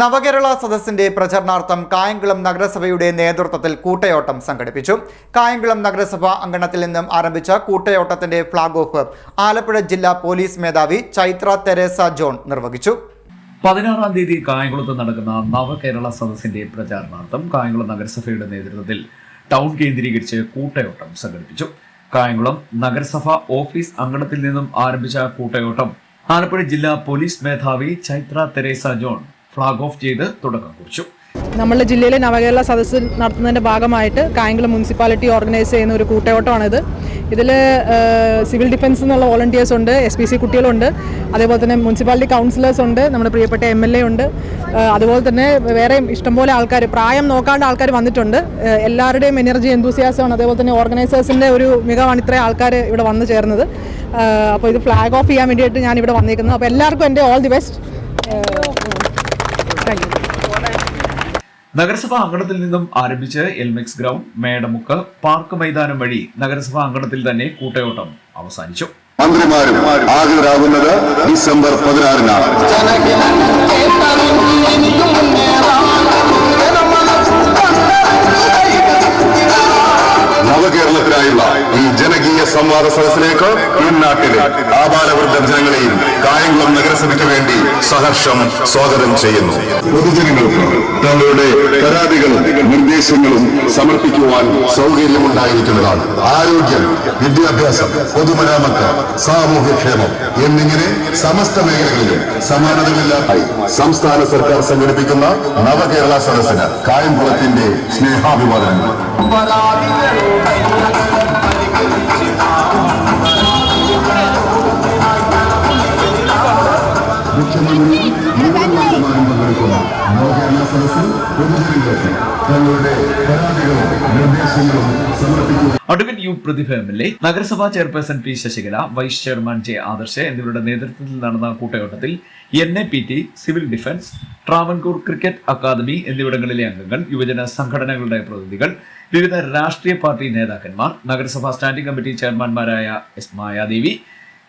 നവകേരള സദസ്സിന്റെ പ്രചരണാർത്ഥം കായംകുളം നഗരസഭയുടെ നേതൃത്വത്തിൽ കൂട്ടയോട്ടം സംഘടിപ്പിച്ചു. കായംകുളം നഗരസഭ അങ്കണത്തിൽ നിന്നും ആരംഭിച്ച കൂട്ടയോട്ടത്തിന്റെ ഫ്ളാഗ് ഓഫ് ആലപ്പുഴ ജില്ലാ പോലീസ് മേധാവി ചൈത്ര തെരേസ ജോൺ നിർവഹിച്ചു. പതിനാറാം തീയതി കായംകുളത്ത് നടക്കുന്ന നവകേരള സദസ്സിന്റെ പ്രചാരണാർത്ഥം കായംകുളം നഗരസഭയുടെ നേതൃത്വത്തിൽ ടൗൺ കേന്ദ്രീകരിച്ച് കൂട്ടയോട്ടം സംഘടിപ്പിച്ചു. കായംകുളം നഗരസഭ ഓഫീസ് അങ്കണത്തിൽ നിന്നും ആരംഭിച്ച കൂട്ടയോട്ടം ആലപ്പുഴ ജില്ലാ പോലീസ് മേധാവി ചൈത്ര തെരേസ ജോൺ ഫ്ളാഗ് ഓഫ് ചെയ്ത് തുടക്കം കുറിച്ചു. നമ്മളുടെ ജില്ലയിലെ നവകേരള സദസ്സ് നടത്തുന്നതിന്റെ ഭാഗമായിട്ട് കായംകുളം മുനിസിപ്പാലിറ്റി ഓർഗനൈസ് ചെയ്യുന്ന ഒരു കൂട്ടയോട്ടമാണിത്. ഇതിൽ സിവിൽ ഡിഫൻസ് എന്നുള്ള വോളണ്ടിയേഴ്സ് ഉണ്ട് എസ് പി സി കുട്ടികളുണ്ട് അതേപോലെ തന്നെ മുനിസിപ്പാലിറ്റി കൗൺസിലേഴ്സ് ഉണ്ട് നമ്മുടെ പ്രിയപ്പെട്ട എം എൽ എ ഉണ്ട്. അതുപോലെ തന്നെ വേറെയും ഇഷ്ടംപോലെ ആൾക്കാർ പ്രായം നോക്കാണ്ട് ആൾക്കാർ വന്നിട്ടുണ്ട്. എല്ലാവരുടെയും എനർജി എന്തൂസിയാസമാണ് അതേപോലെ തന്നെ ഓർഗനൈസേഴ്സിന്റെ ഒരു മികവാണ് ഇത്രയും ആൾക്കാർ ഇവിടെ വന്നു ചേർന്നത്. അപ്പോൾ ഇത് ഫ്ലാഗ് ഓഫ് ചെയ്യാൻ വേണ്ടിയിട്ട് ഞാൻ ഇവിടെ വന്നിരിക്കുന്നത് അപ്പോൾ എല്ലാവർക്കും എന്റെ ഓൾ ദി ബെസ്റ്റ് നഗരസഭാ അങ്കണത്തിൽ നിന്നും ആരംഭിച്ച് എൽമെക്സ് ഗ്രൗണ്ട് മേടമുക്ക് പാർക്ക് മൈതാനം വഴി നഗരസഭാ അങ്കണത്തിൽ തന്നെ കൂട്ടയോട്ടം അവസാനിച്ചു. ഡിസംബർ നവകേരളത്തിനായുള്ള ഈ ജനകീയ സംവാദ സദസ്സിലേക്ക് ഈ നാട്ടിലെ ആപാലവൃദ്ധ ജനങ്ങളെയും കായംകുളം നഗരസഭയ്ക്ക് വേണ്ടി സഹർഷം സ്വാഗതം ചെയ്യുന്നു. പൊതുജനങ്ങൾക്ക് തങ്ങളുടെ പരാതികളും നിർദ്ദേശങ്ങളും സമർപ്പിക്കുവാൻ സൗകര്യമുണ്ടായിരിക്കുന്നതാണ്. ആരോഗ്യം വിദ്യാഭ്യാസം പൊതുമരാമത്ത് സാമൂഹ്യക്ഷേമം എന്നിങ്ങനെ സമസ്ത മേഖലകളിലും സമാനതകളില്ലാതായി. സംസ്ഥാന സർക്കാർ സംഘടിപ്പിക്കുന്ന നവകേരള സദസ്സിന് കായംകുളത്തിന്റെ സ്നേഹാഭിവാദനങ്ങൾ സദസ്സിൽ U Prathibha M L A നഗരസഭാ chairperson P Sasikala vice chairman J Adarsh എന്നിവരുടെ നേതൃത്വത്തിൽ നടന്ന കൂട്ടയോട്ടത്തിൽ N A P T civil defence Travancore cricket academy എന്നിവിടങ്ങളിലെ അംഗങ്ങൾ യുവജന സംഘടനകളുടെ പ്രതിനിധികൾ വിവിധ രാഷ്ട്രീയ പാർട്ടി നേതാക്കന്മാർ നഗരസഭാ standing committee ചെയർമാൻമാരായ S Mayadevi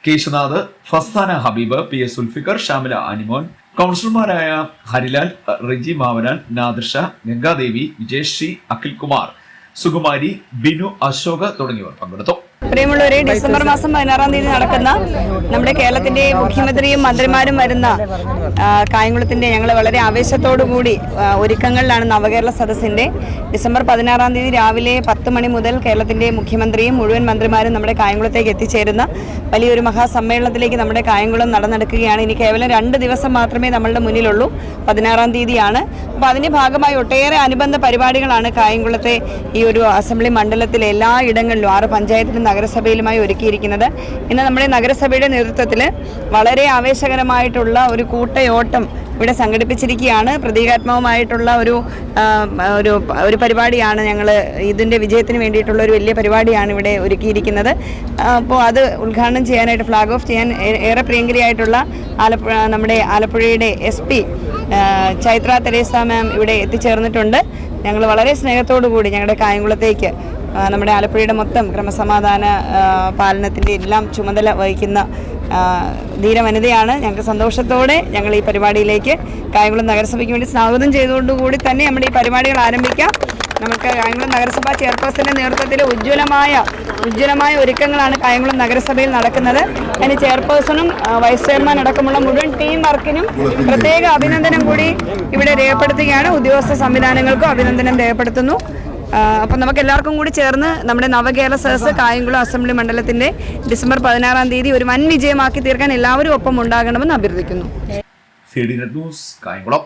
Keshunath Fasthana Habeeb P S Sulfiqar Shamila Animon കൗൺസിലർമാരായ ഹരിലാൽ റിജി മാവനാൻ നാദിർഷ ഗംഗാദേവി വിജയശ്രീ അഖിൽകുമാർ സുകുമാരി ബിനു അശോക തുടങ്ങിയവർ പങ്കെടുത്തു. പ്രിയമുള്ളവരെ ഡിസംബർ മാസം പതിനാറാം തീയതി നടക്കുന്ന നമ്മുടെ കേരളത്തിന്റെ മുഖ്യമന്ത്രിയും മന്ത്രിമാരും വരുന്ന കായംകുളത്തിന്റെ ഞങ്ങൾ വളരെ കൂടി ഒരുക്കങ്ങളിലാണ് നവകേരള സദസ്സിന്റെ ഡിസംബർ പതിനാറാം തീയതി രാവിലെ പത്ത് മണി മുതൽ കേരളത്തിന്റെ മുഖ്യമന്ത്രിയും മുഴുവൻ മന്ത്രിമാരും നമ്മുടെ കായംകുളത്തേക്ക് എത്തിച്ചേരുന്ന വലിയൊരു മഹാസമ്മേളനത്തിലേക്ക് നമ്മുടെ കായംകുളം നടന്നെടുക്കുകയാണ്. ഇനി കേവലം രണ്ട് ദിവസം മാത്രമേ നമ്മളുടെ മുന്നിലുള്ളൂ പതിനാറാം തീയതിയാണ്. അപ്പോൾ അതിന്റെ ഭാഗമായി ഒട്ടേറെ അനുബന്ധ പരിപാടികളാണ് കായംകുളത്തെ ഈ ഒരു അസംബ്ലി മണ്ഡലത്തിലെ എല്ലാ ഇടങ്ങളിലും ആറ് പഞ്ചായത്തിലും നഗരസഭയിലുമായി ഒരുക്കിയിരിക്കുന്നത്. ഇന്ന് നമ്മുടെ നഗരസഭയുടെ നേതൃത്വത്തിൽ വളരെ ആവേശകരമായിട്ടുള്ള ഒരു കൂട്ടയോട്ടം ഇവിടെ സംഘടിപ്പിച്ചിരിക്കുകയാണ്. പ്രതീകാത്മകമായിട്ടുള്ള ഒരു ഒരു ഒരു പരിപാടിയാണ് ഞങ്ങൾ ഇതിന്റെ വിജയത്തിന് വേണ്ടിയിട്ടുള്ള ഒരു വലിയ പരിപാടിയാണ് ഇവിടെ ഒരുക്കിയിരിക്കുന്നത്. അപ്പോൾ അത് ഉദ്ഘാടനം ചെയ്യാനായിട്ട് ഫ്ലാഗ് ഓഫ് ചെയ്യാൻ ഏറെ പ്രിയങ്കരിയായിട്ടുള്ള ആലപ്പുഴ നമ്മുടെ ആലപ്പുഴയുടെ S P Chaithra Theresa ma'am ഇവിടെ എത്തിച്ചേർന്നിട്ടുണ്ട്. ഞങ്ങൾ വളരെ സ്നേഹത്തോടു കൂടി ഞങ്ങളുടെ കായംകുളത്തേക്ക് നമ്മുടെ ആലപ്പുഴയുടെ മൊത്തം ക്രമസമാധാന പാലനത്തിന്റെ എല്ലാം ചുമതല വഹിക്കുന്ന ധീര ധീരവനിതയാണ് ഞങ്ങൾക്ക് സന്തോഷത്തോടെ ഞങ്ങൾ ഈ പരിപാടിയിലേക്ക് കായംകുളം നഗരസഭയ്ക്ക് വേണ്ടി സ്വാഗതം ചെയ്തുകൊണ്ടുകൂടി തന്നെ നമ്മുടെ ഈ പരിപാടികൾ ആരംഭിക്കാം. നമുക്ക് കായംകുളം നഗരസഭ ചെയർപേഴ്സന്റെ നേതൃത്വത്തിൽ ഉജ്ജ്വലമായ ഉജ്ജ്വലമായ ഒരുക്കങ്ങളാണ് കായംകുളം നഗരസഭയിൽ നടക്കുന്നത്. അതിന് ചെയർപേഴ്സണും വൈസ് ചെയർമാൻ അടക്കമുള്ള മുഴുവൻ ടീം വർക്കിനും പ്രത്യേക അഭിനന്ദനം കൂടി ഇവിടെ രേഖപ്പെടുത്തുകയാണ്. ഉദ്യോഗസ്ഥ സംവിധാനങ്ങൾക്കും അഭിനന്ദനം രേഖപ്പെടുത്തുന്നു. അപ്പം നമുക്ക് എല്ലാവർക്കും കൂടി ചേർന്ന് നമ്മുടെ നവകേരള സദസ് കായംകുളം അസംബ്ലി മണ്ഡലത്തിന്റെ ഡിസംബർ പതിനാറാം തീയതി ഒരു വൻ വിജയമാക്കി തീർക്കാൻ എല്ലാവരും ഒപ്പം ഉണ്ടാകണമെന്ന് അഭ്യർത്ഥിക്കുന്നു. കായംകുളം.